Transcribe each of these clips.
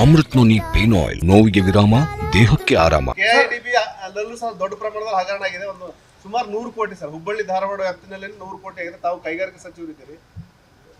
Amrit noni pain oil. ನೋವಿಗೆ ವಿರಾಮ ದೇಹಕ್ಕೆ ಆರಾಮ. ಕೆಐಡಿಬಿ ಅಲ್ಲೂ ಸಹ ದೊಡ್ಡ ಪ್ರಮಾಣದಲ್ಲಿ ಹಗರಣ ಆಗಿದೆ. ಒಂದು ಸುಮಾರು ನೂರು ಕೋಟಿ ಸರ್. ಹುಬ್ಬಳ್ಳಿ ಧಾರವಾಡ ವ್ಯಾಪ್ತಿನಲ್ಲಿ ನೂರು ಕೋಟಿ ಆಗಿದೆ. ತಾವು ಕೈಗಾರಿಕಾ ಸಚಿವರಿದ್ದೀರಿ.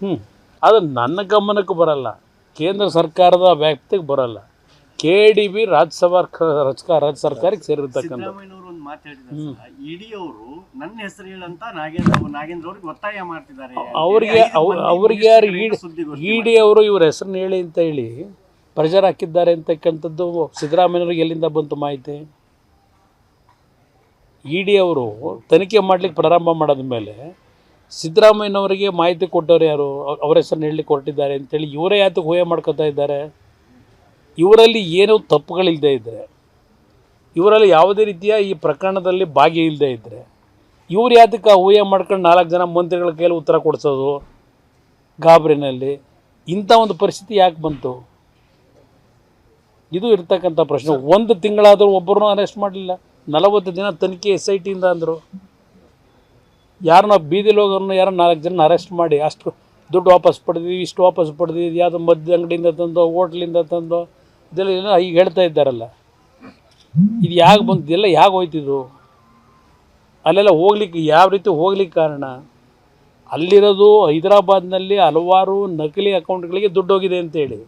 ಹ್ಞೂ ಅದು ನನ್ನ ಗಮನಕ್ಕೆ ಬರಲ್ಲ. ಕೇಂದ್ರ ಸರ್ಕಾರದ ವ್ಯಾಪ್ತಿಗೆ ಬರಲ್ಲ. ಕೆ ಡಿ ಬಿ ರಾಜ್ಯಸಭಾ ರಾಜ್ಯ ಸರ್ಕಾರಕ್ಕೆ ಸೇರಿರ್ತಕ್ಕಂಥ ಸಿದ್ದರಾಮಯ್ಯನವರು ಒಂದು ಮಾತು ಹೇಳಿದ್ದಾರೆ ಇಡಿ ಅವರು ನನ್ನ ಹೆಸರು ಹೇಳಂತ ನಾಗೇಂದ್ರ ನಾಗೇಂದ್ರ ಅವ್ರಿಗೆ ಒತ್ತಾಯ ಮಾಡ್ತಿದ್ದಾರೆ. ಅವ್ರಿಗೆ ಅವ್ರಿಗೆ ಯಾರು ಇಡಿ ಇಡಿ ಅವರು ಇವ್ರ ಹೆಸರನ್ನ ಹೇಳಿ ಅಂತ ಹೇಳಿ ಪ್ರೆಷರ್ ಹಾಕಿದ್ದಾರೆ ಅಂತಕ್ಕಂಥದ್ದು ಸಿದ್ದರಾಮಯ್ಯವ್ರಿಗೆ ಎಲ್ಲಿಂದ ಬಂತು ಮಾಹಿತಿ? ಇ ಡಿ ಅವರು ತನಿಖೆ ಮಾಡಲಿಕ್ಕೆ ಪ್ರಾರಂಭ ಮಾಡಿದ ಮೇಲೆ ಸಿದ್ದರಾಮಯ್ಯನವರಿಗೆ ಮಾಹಿತಿ ಕೊಟ್ಟವ್ರು ಯಾರು? ಅವರ ಹೆಸರನ್ನ ಹೇಳಲಿಕ್ಕೆ ಹೊರಟಿದ್ದಾರೆ ಅಂತೇಳಿ ಇವರೇ ಯಾತಕ್ಕೆ ಊಹೆ ಮಾಡ್ಕೋತಾ ಇದ್ದಾರೆ? ಇವರಲ್ಲಿ ಏನೂ ತಪ್ಪುಗಳಿಲ್ಲದೆ ಇದ್ದರೆ ಇವರಲ್ಲಿ ಯಾವುದೇ ರೀತಿಯ ಈ ಪ್ರಕರಣದಲ್ಲಿ ಭಾಗಿ ಇಲ್ಲದೆ ಇದ್ದರೆ ಇವ್ರು ಯಾತಕ್ಕೆ ಆ ಊಹೆ ಮಾಡ್ಕೊಂಡು ನಾಲ್ಕು ಜನ ಮಂತ್ರಿಗಳ ಕೈಯಲ್ಲಿ ಉತ್ತರ ಕೊಡಿಸೋದು ಗಾಬರಿನಲ್ಲಿ, ಇಂಥ ಒಂದು ಪರಿಸ್ಥಿತಿ ಯಾಕೆ ಬಂತು? ಇದು ಇರ್ತಕ್ಕಂಥ ಪ್ರಶ್ನೆ. ಒಂದು ತಿಂಗಳಾದರೂ ಒಬ್ಬರನ್ನೂ ಅರೆಸ್ಟ್ ಮಾಡಲಿಲ್ಲ. ನಲವತ್ತು ದಿನ ತನಿಖೆ ಎಸ್ ಐ ಟಿಯಿಂದ ಅಂದರು. ಯಾರನ್ನ ಬೀದಿಲಿ ಹೋಗೋರನ್ನ ಯಾರೋ ನಾಲ್ಕು ಜನ ಅರೆಸ್ಟ್ ಮಾಡಿ ಅಷ್ಟು ದುಡ್ಡು ವಾಪಸ್ ಪಡೆದಿವಿ, ಇಷ್ಟು ವಾಪಸ್ ಇದು ಯಾವುದೋ ಮದ್ಯ ಅಂಗಡಿಯಿಂದ ತಂದೋ, ಹೋಟ್ಲಿಂದ ತಂದೋ, ಇದೆಲ್ಲ ಈಗ ಹೇಳ್ತಾ ಇದ್ದಾರಲ್ಲ. ಇದು ಯಾಕೆ ಬಂತು ಎಲ್ಲ ಯಾಕೆ ಹೋಯ್ತಿದು ಅಲ್ಲೆಲ್ಲ ಹೋಗ್ಲಿಕ್ಕೆ ಯಾವ ರೀತಿ ಹೋಗ್ಲಿಕ್ಕೆ ಕಾರಣ? ಅಲ್ಲಿರೋದು ಹೈದರಾಬಾದ್ನಲ್ಲಿ ಹಲವಾರು ನಕಲಿ ಅಕೌಂಟ್ಗಳಿಗೆ ದುಡ್ಡು ಹೋಗಿದೆ ಅಂತೇಳಿ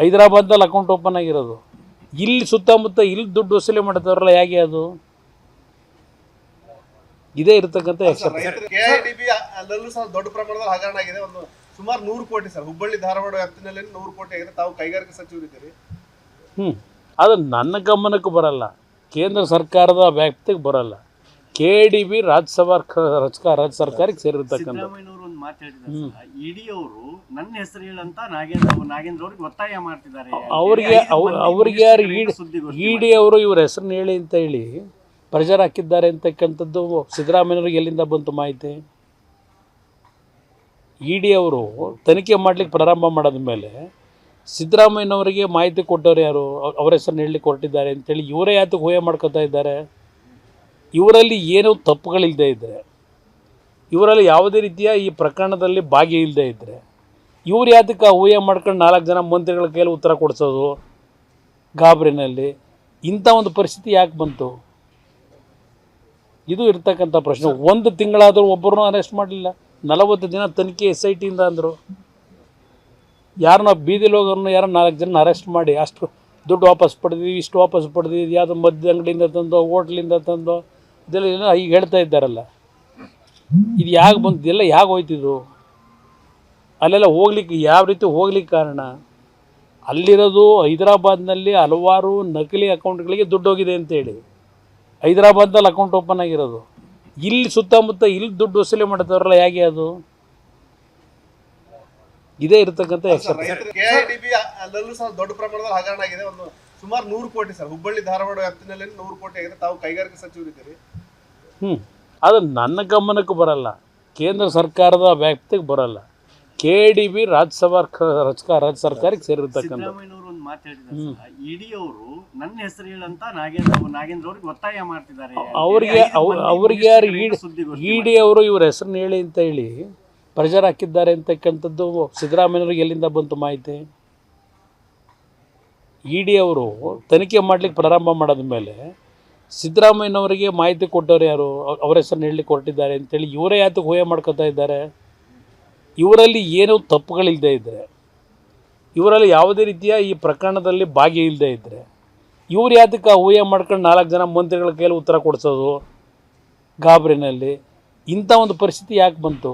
ಹೈದರಾಬಾದ್ನಲ್ಲಿ ಅಕೌಂಟ್ ಓಪನ್ ಆಗಿರೋದು. ಇಲ್ಲಿ ಸುತ್ತಮುತ್ತ ಇಲ್ಲಿ ದುಡ್ಡು ವಸೂಲಿ ಮಾಡ್ತಾರಲ್ಲ ಹೇಗೆ ಅದು? ಇದೇ ಇರತಕ್ಕಂಥ ದೊಡ್ಡ ಪ್ರಮಾಣದಲ್ಲಿ ಹಗರಣ ಆಗಿದೆ. ಒಂದು ಸುಮಾರು ನೂರು ಕೋಟಿ ಸರ್. ಹುಬ್ಬಳ್ಳಿ ಧಾರವಾಡ ವ್ಯಾಪ್ತಿನಲ್ಲಿ ನೂರು ಕೋಟಿ ಆಗಿದೆ. ತಾವು ಕೈಗಾರಿಕಾ ಸಚಿವರಿದ್ದೀರಿ ಹ್ಞೂ ಅದು ನನ್ನ ಗಮನಕ್ಕೆ ಬರಲ್ಲ. ಕೇಂದ್ರ ಸರ್ಕಾರದ ವ್ಯಾಪ್ತಿಗೆ ಬರಲ್ಲ. ಕೆ ಡಿ ಬಿ ರಚಕ ರಾಜ್ಯ ಸರ್ಕಾರಕ್ಕೆ ಸೇರಿರ್ತಕ್ಕಂಥ ಮಾತು ಹೇಳಿದ್ದಾರೆ ಇಡಿ ಅವರು ನನ್ನ ಹೆಸರು ಹೇಳಂತ ನಾಗೇಂದ್ರ ನಾಗೇಂದ್ರ ಅವ್ರಿಗೆ ಒತ್ತಾಯ ಮಾಡ್ತಿದ್ದಾರೆ. ಅವ್ರಿಗೆ ಅವ್ರಿಗೆ ಯಾರು ಇಡಿ ಅವರು ಇವ್ರ ಹೆಸರನ್ನ ಹೇಳಿ ಅಂತ ಹೇಳಿ ಪ್ರೆಷರ್ ಹಾಕಿದ್ದಾರೆ ಅಂತಕ್ಕಂಥದ್ದು ಸಿದ್ದರಾಮಯ್ಯವ್ರಿಗೆ ಎಲ್ಲಿಂದ ಬಂತು ಮಾಹಿತಿ? ಇ ಡಿ ಅವರು ತನಿಖೆ ಮಾಡ್ಲಿಕ್ಕೆ ಪ್ರಾರಂಭ ಮಾಡಿದ ಮೇಲೆ ಸಿದ್ದರಾಮಯ್ಯನವರಿಗೆ ಮಾಹಿತಿ ಕೊಟ್ಟವ್ರು ಯಾರು? ಅವ್- ಅವ್ರ ಹೆಸರನ್ನ ಹೇಳಲಿಕ್ಕೆ ಹೊರಟಿದ್ದಾರೆ ಅಂತೇಳಿ ಇವರೇ ಯಾತಕ್ಕೆ ಹೋಯ ಮಾಡ್ಕೊತಾ ಇದ್ದಾರೆ. ಇವರಲ್ಲಿ ಏನೂ ತಪ್ಪುಗಳಿಲ್ಲದೆ ಇದ್ದರೆ ಇವರಲ್ಲಿ ಯಾವುದೇ ರೀತಿಯ ಈ ಪ್ರಕರಣದಲ್ಲಿ ಭಾಗಿ ಇಲ್ಲದೆ ಇದ್ದರೆ ಇವ್ರು ಯಾತಕ್ಕೆ ಊಹೆ ಮಾಡ್ಕೊಂಡು ನಾಲ್ಕು ಜನ ಮಂತ್ರಿಗಳ ಕೈಯಲ್ಲಿ ಉತ್ತರ ಕೊಡಿಸೋದು ಗಾಬರಿನಲ್ಲಿ? ಇಂಥ ಒಂದು ಪರಿಸ್ಥಿತಿ ಯಾಕೆ ಬಂತು? ಇದು ಇರ್ತಕ್ಕಂಥ ಪ್ರಶ್ನೆ. ಒಂದು ತಿಂಗಳಾದರೂ ಒಬ್ಬರನ್ನೂ ಅರೆಸ್ಟ್ ಮಾಡಲಿಲ್ಲ. ನಲವತ್ತು ದಿನ ತನಿಖೆ ಎಸ್ ಐ ಟಿಯಿಂದ ಅಂದರು. ಯಾರನ್ನ ಬೀದಿಲಿ ಹೋಗೋರನ್ನ ಯಾರೋ ನಾಲ್ಕು ಜನ ಅರೆಸ್ಟ್ ಮಾಡಿ, ಅಷ್ಟು ದುಡ್ಡು ವಾಪಸ್ ಪಡೆದಿದ್ದೀವಿ, ಇಷ್ಟು ವಾಪಸ್ ಪಡೆದಿದ್ದೀವಿ ಯಾವುದೋ ಮದ್ಯ ಅಂಗಡಿಯಿಂದ ತಂದೋ, ಹೋಟ್ಲಿಂದ ತಂದೋ, ಇದೆಲ್ಲ ಈಗ ಹೇಳ್ತಾ ಇದ್ದಾರಲ್ಲ. ಇದು ಯಾಕೆ ಬಂದು ಎಲ್ಲ ಯಾಕೆ ಹೋಯ್ತಿದ್ರು? ಅಲ್ಲೆಲ್ಲ ಹೋಗ್ಲಿಕ್ಕೆ ಯಾವ ರೀತಿ ಹೋಗ್ಲಿಕ್ಕೆ ಕಾರಣ? ಅಲ್ಲಿರೋದು ಹೈದರಾಬಾದ್ನಲ್ಲಿ ಹಲವಾರು ನಕಲಿ ಅಕೌಂಟ್ಗಳಿಗೆ ದುಡ್ಡು ಹೋಗಿದೆ ಅಂತೇಳಿ. ಹೈದರಾಬಾದ್ನಲ್ಲಿ ಅಕೌಂಟ್ ಓಪನ್ ಆಗಿರೋದು. ಇಲ್ಲಿ ಸುತ್ತಮುತ್ತ ಇಲ್ಲಿ ದುಡ್ಡು ವಸೂಲಿ ಮಾಡ್ತಾರಲ್ಲ ಹೇಗೆ ಅದು? ಇದೇ ಇರತಕ್ಕಂಥ ದೊಡ್ಡ ಪ್ರಮಾಣದಲ್ಲಿ ಹಗರಣ ಆಗಿದೆ. ಒಂದು ಸುಮಾರು ನೂರು ಕೋಟಿ ಸರ್. ಹುಬ್ಬಳ್ಳಿ ಧಾರವಾಡ ವ್ಯಾಪ್ತಿನಲ್ಲಿ ನೂರು ಕೋಟಿ ಆಗಿದೆ. ತಾವು ಕೈಗಾರಿಕಾ ಸಚಿವರಿದ್ದೀರಿ. ಹ್ಞೂ ಅದು ನನ್ನ ಗಮನಕ್ಕೆ ಬರಲ್ಲ. ಕೇಂದ್ರ ಸರ್ಕಾರದ ವ್ಯಾಪ್ತಿಗೆ ಬರಲ್ಲ. ಕೆ ಡಿ ಬಿ ರಾಜ್ಯಸಭಾ ಕ- ರಚಕ ರಾಜ್ಯ ಸರ್ಕಾರಕ್ಕೆ ಸೇರಿರ್ತಕ್ಕಂಥ ನನ್ನ ಹೆಸರು ಹೇಳಂತ ನಾಗೇಂದ್ರ ನಾಗೇಂದ್ರ ಅವ್ರಿಗೆ ಒತ್ತಾಯ ಮಾಡ್ತಿದ್ದಾರೆ. ಅವ್ರಿಗೆ ಐದು ಅವ್ರಿಗೆ ಯಾರು ಇ ಡಿ ಅವರು ಇವ್ರ ಹೆಸರನ್ನ ಹೇಳಿ ಅಂತ ಹೇಳಿ ಪ್ರೆಷರ್ ಹಾಕಿದ್ದಾರೆ ಅಂತಕ್ಕಂಥದ್ದು ಸಿದ್ದರಾಮಯ್ಯವ್ರಿಗೆ ಎಲ್ಲಿಂದ ಬಂತು ಮಾಹಿತಿ? ಇ ಡಿ ಅವರು ತನಿಖೆ ಮಾಡ್ಲಿಕ್ಕೆ ಪ್ರಾರಂಭ ಮಾಡಿದ ಮೇಲೆ ಸಿದ್ದರಾಮಯ್ಯನವರಿಗೆ ಮಾಹಿತಿ ಕೊಟ್ಟವ್ರು ಯಾರು? ಅವರ ಹೆಸರನ್ನ ಹೇಳಿ ಕೊಟ್ಟಿದ್ದಾರೆ ಅಂತೇಳಿ ಇವರೇ ಯಾತಕ್ಕೆ ಊಹೆ ಮಾಡ್ಕೋತಾ ಇದ್ದಾರೆ? ಇವರಲ್ಲಿ ಏನೋ ತಪ್ಪುಗಳಿಲ್ಲದೆ ಇದ್ದರೆ ಇವರಲ್ಲಿ ಯಾವುದೇ ರೀತಿಯ ಈ ಪ್ರಕರಣದಲ್ಲಿ ಭಾಗಿ ಇಲ್ಲದೆ ಇದ್ದರೆ ಇವ್ರು ಯಾತಕ್ಕೆ ಊಹೆ ಮಾಡ್ಕೊಂಡು ನಾಲ್ಕು ಜನ ಮಂತ್ರಿಗಳ ಕೈಯಲ್ಲಿ ಉತ್ತರ ಕೊಡಿಸೋದು ಗಾಬರಿನಲ್ಲಿ? ಇಂಥ ಒಂದು ಪರಿಸ್ಥಿತಿ ಯಾಕೆ ಬಂತು?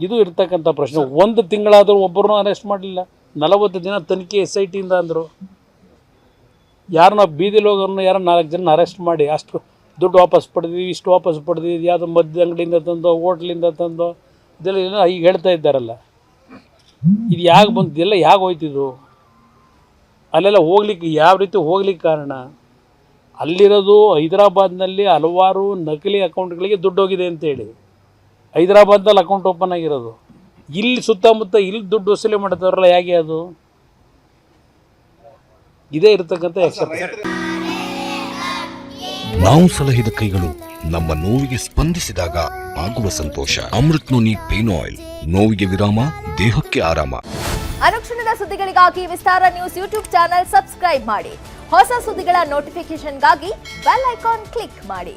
ಇದು ಇರ್ತಕ್ಕಂಥ ಪ್ರಶ್ನೆ. ಒಂದು ತಿಂಗಳಾದರೂ ಒಬ್ಬರನ್ನೂ ಅರೆಸ್ಟ್ ಮಾಡಲಿಲ್ಲ. ನಲವತ್ತು ದಿನ ತನಿಖೆ ಎಸ್ ಐ ಟಿಯಿಂದ ಅಂದರು. ಯಾರನ್ನ ಬೀದಿಲಿ ಹೋಗೋರನ್ನ ಯಾರೋ ನಾಲ್ಕು ಜನ ಅರೆಸ್ಟ್ ಮಾಡಿ ಅಷ್ಟು ದುಡ್ಡು ವಾಪಸ್ ಪಡೆದಿವಿ ಇಷ್ಟು ವಾಪಸ್ ಪಡೆದಿವಿ ಯಾವುದೋ ಮದ್ಯ ಅಂಗಡಿಯಿಂದ ತಂದೋ, ಹೋಟ್ಲಿಂದ ತಂದೋ, ಇದೆಲ್ಲ ಈಗ ಹೇಳ್ತಾ ಇದ್ದಾರಲ್ಲ. ಇದು ಯಾಕೆ ಬಂತು ಇದೆಲ್ಲ ಯಾಕೆ ಹೋಯ್ತಿದು ಅಲ್ಲೆಲ್ಲ ಹೋಗ್ಲಿಕ್ಕೆ, ಯಾವ ರೀತಿ ಹೋಗ್ಲಿಕ್ಕೆ ಕಾರಣ? ಅಲ್ಲಿರೋದು ಹೈದರಾಬಾದ್ನಲ್ಲಿ ಹಲವಾರು ನಕಲಿ ಅಕೌಂಟ್ಗಳಿಗೆ ದುಡ್ಡು ಹೋಗಿದೆ ಅಂತೇಳಿ ಹೈದರಾಬಾದ್ನಲ್ಲಿ ಅಕೌಂಟ್ ಓಪನ್ ಆಗಿರೋದು. ಇಲ್ಲಿ ಸುತ್ತಮುತ್ತ ಇಲ್ಲಿ ದುಡ್ಡು ವಸೂಲಿ ಮಾಡ್ತಾರಲ್ಲ ಹೇಗೆ ಅದು? ಇದೇ ಇರತಕ್ಕಂಥ ನಾವು ಸಲಹಿದ ಕೈಗಳು ನಮ್ಮ ನೋವಿಗೆ ಸ್ಪಂದಿಸಿದಾಗ ಆಗುವ ಸಂತೋಷ. ಅಮೃತ್ ನೋನಿ ಪೇನ್ ಆಯಿಲ್ ನೋವಿಗೆ ವಿರಾಮ ದೇಹಕ್ಕೆ ಆರಾಮ. ಅನುಕ್ಷಣದ ಸುದ್ದಿಗಳಿಗಾಗಿ Vistara news YouTube channel subscribe ಮಾಡಿ. ಹೊಸ ಸುದ್ದಿಗಳ ನೋಟಿಫಿಕೇಶನ್ಗಾಗಿ ಬೆಲ್ ಐಕಾನ್ ಕ್ಲಿಕ್ ಮಾಡಿ.